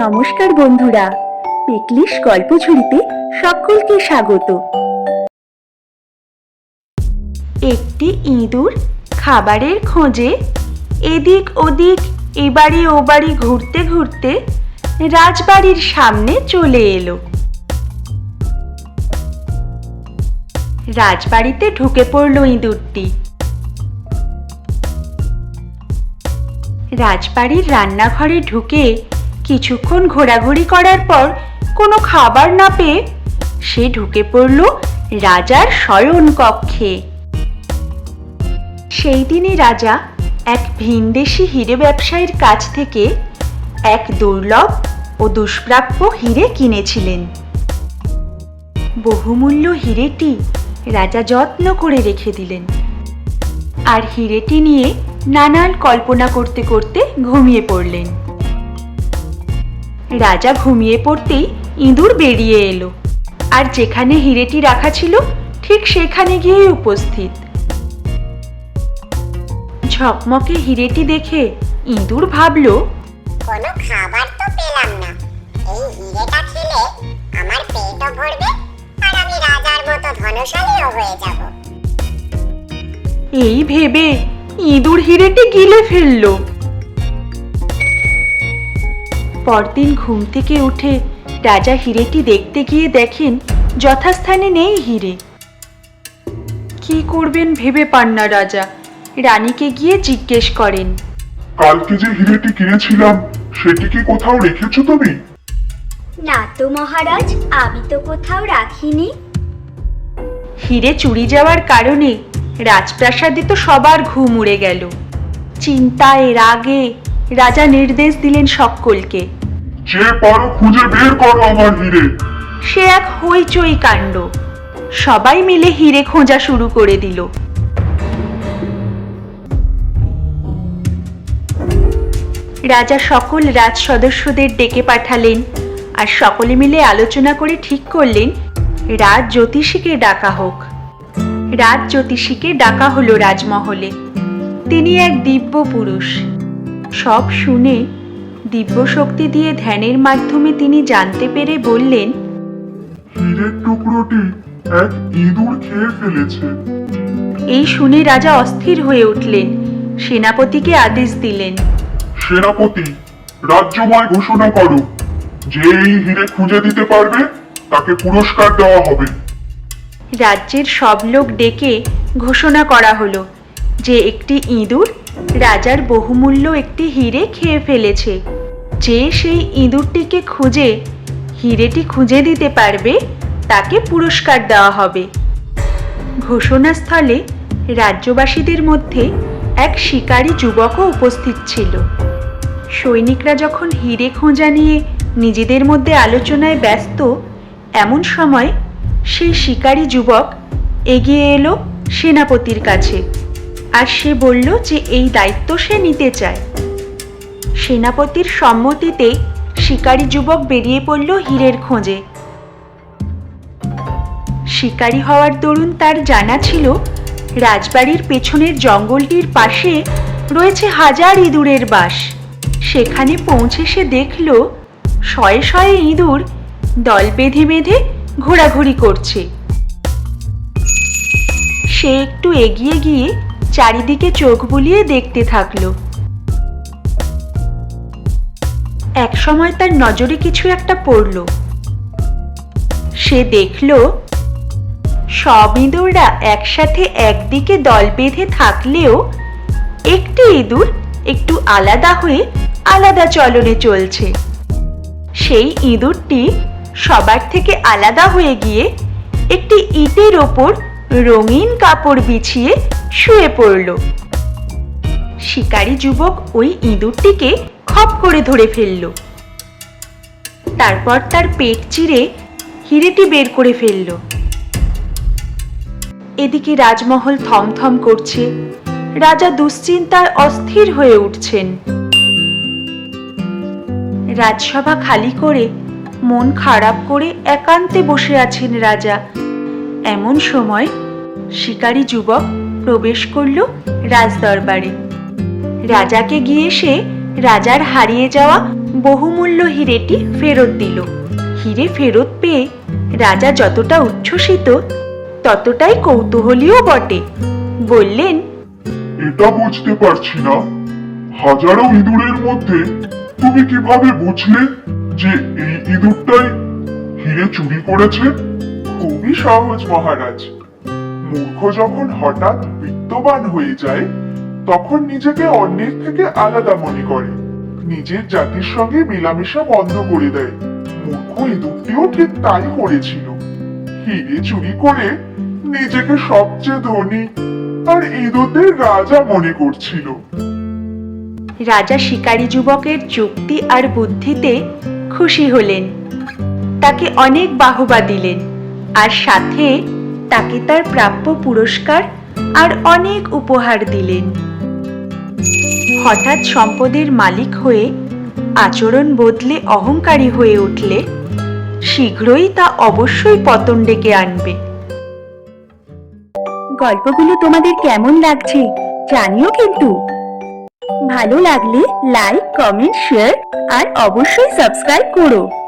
নমস্কার বন্ধুরা, পিকলিশ গল্প ঝুড়িতে সকলকে স্বাগত। একটি ইঁদুর খাবারের খোঁজে এদিক ওদিক এ বাড়ি ও বাড়ি ঘুরতে ঘুরতে রাজবাড়ির সামনে চলে এলো। রাজবাড়িতে ঢুকে পড়ল ইঁদুরটি। রাজবাড়ির রান্নাঘরে ঢুকে কিছুক্ষণ ঘোরাঘুরি করার পর কোনো খাবার না পেয়ে সে ঢুকে পড়ল রাজার শয়ন কক্ষে সেই দিনই রাজা এক ভিনদেশি হিরে ব্যবসায়ীর কাছ থেকে এক দুর্লভ ও দুষ্প্রাপ্য হিরে কিনেছিলেন। বহুমূল্য হিরেটি রাজা যত্ন করে রেখে দিলেন আর হিরেটি নিয়ে নানান কল্পনা করতে করতে ঘুমিয়ে পড়লেন। রাজা ঘুমিয়ে পড়তেই ইঁদুর বেরিয়ে এলো। আর যেখানে হিরেটি রাখা ছিল ঠিক সেখানে গিয়েই উপস্থিত। ঝকমকে হিরেটি দেখে ইঁদুর ভাবল কোনো খাবার তো পেলাম না। এই হিরেটা খেলে আমার পেটও ভরবে আর আমি রাজার মতো ধনশালীও হয়ে যাব। এই ভেবে ইঁদুর হিরেটি গিলে ফেলল। পরদিন ঘুম থেকে উঠে রাজা হিরেটি দেখতে গিয়ে দেখেন যথাস্থানে নেই হিরে। কি করবেন ভেবে পান না রাজা রানীকে গিয়ে জিজ্ঞেস করেন। কালকে যে হিরেটি কিনেছিলাম সেটি কি কোথাও রেখেছো তুমি? না তো মহারাজ আমি তো কোথাও রাখিনি। হিরে চুরি যাওয়ার কারণে রাজপ্রাসাদে তো সবার ঘুম উড়ে গেল। চিন্তায় রাগে রাজা নির্দেশ দিলেন সকলকে। যে পারো খুঁজে বের করো আমার হিরে। সে এক হইচই কাণ্ড। সবাই মিলে হিরে খোঁজা শুরু করে দিল। রাজা সকল রাজ সদস্যদের ডেকে পাঠালেন আর সকলে মিলে আলোচনা করে ঠিক করলেন রাজ জ্যোতিষীকে ডাকা হোক। রাজ জ্যোতিষীকে ডাকা হলো রাজমহলে। তিনি এক দিব্য পুরুষ। সব শুনে দিব্য শক্তি দিয়ে ধ্যানের মাধ্যমে তিনি জানতে পেরে বললেন হিরের টুকরোটি এক ইঁদুর খেয়ে ফেলেছে। এই শুনে রাজা অস্থির হয়ে উঠলেন। সেনাপতিকে আদেশ দিলেন সেনাপতি রাজ্যময় ঘোষণা করো। যে এই হিরে খুঁজে দিতে পারবে তাকে পুরস্কার দেওয়া হবে। রাজ্যের সব লোক ডেকে ঘোষণা করা হলো যে একটি ইঁদুর রাজার বহুমূল্য একটি হিরে খেয়ে ফেলেছে। যে সেই ইঁদুরটিকে খুঁজে, হিরেটি খুঁজে দিতে পারবে, তাকে পুরস্কার দেওয়া হবে। ঘোষণাস্থলে রাজ্যবাসীদের মধ্যে এক শিকারী যুবকও উপস্থিত ছিল। সৈনিকরা যখন হিরে খোঁজা নিয়ে নিজেদের মধ্যে আলোচনায় ব্যস্ত, এমন সময় সেই শিকারী যুবক এগিয়ে এলো সেনাপতির কাছে। আর সে বলল যে এই দায়িত্ব সে নিতে চায়। সেনাপতির সম্মতিতে শিকারী যুবক বেরিয়ে পড়ল হীরের খোঁজে। শিকারী হওয়ার দরুন তার জানা ছিল, রাজবাড়ির পেছনের জঙ্গলটির পাশে রয়েছে হাজার ইঁদুরের বাস। সেখানে পৌঁছে সে দেখল, শয়ে শয়ে ইঁদুর দল বেঁধে বেঁধে ঘোরাঘুরি করছে। সে একটু এগিয়ে গিয়ে চারিদিকে চোখ বুলিয়ে দেখতে থাকল। এক সময় তার নজরে কিছু একটা পড়ল। সে দেখল, সব ইঁদুররা একসাথে একদিকে দল বেঁধে থাকলেও একটি ইঁদুর একটু আলাদা হয়ে আলাদা চলনে চলছে। সেই ইঁদুরটি সবার থেকে আলাদা হয়ে গিয়ে একটি ইটের ওপর রঙিন কাপড় বিছিয়ে শুয়ে পড়ল। শিকারী যুবক ওই ইঁদুরটিকে খপ করে ধরে ফেলল। তারপর তার পেট চিরে হিরেটি বের করে ফেলল। এদিকে রাজমহল থমথম করছে। রাজা দুশ্চিন্তায় অস্থির হয়ে উঠছেন। রাজসভা খালি করে মন খারাপ করে একান্তে বসে আছেন রাজা। এমন সময় শিকারী যুবক প্রবেশ করল রাজদরবারে। রাজাকে গিয়ে সে রাজার হারিয়ে যাওয়া বহুমূল্য হিরেটি ফেরত দিল। হিরে ফেরত পেয়ে রাজা যতটা উচ্ছ্বসিত ততটাই কৌতূহলীও বটে। বললেন এটা বুঝতে পারছি না। হাজারো ইঁদুরের মধ্যে তুমি কীভাবে বুঝলে যে এই ইঁদুরটাই হিরে চুরি করেছে? খুবই সহজ মহারাজ। মূর্খ যখন হঠাৎ বিত্তবান হয়ে যায়, তখন নিজেকে অন্যের থেকে আলাদা মনে করে। নিজের জাতির সঙ্গে মেলামেশা বন্ধ করে দেয়। মূর্খ ইঁদুরটিও ঠিক তাই করেছিল। হিরে চুরি করে নিজেকে সবচেয়ে ধনী আর ইঁদুরদের রাজা মনে করছিল। রাজা শিকারী যুবকের যুক্তি আর বুদ্ধিতে খুশি হলেন। তাকে অনেক বাহবা দিলেন। আর সাথে তাকে তার প্রাপ্য পুরস্কার আর অনেক উপহার দিলেন। হঠাৎ সম্পদের মালিক হয়ে আচরণ বদলে অহংকারী হয়ে উঠলে শীঘ্রই তা অবশ্যই পতন ডেকে আনবে। গল্পগুলো তোমাদের কেমন লাগছে জানিও কিন্তু। ভালো লাগলে লাইক, কমেন্ট, শেয়ার আর অবশ্যই সাবস্ক্রাইব করো।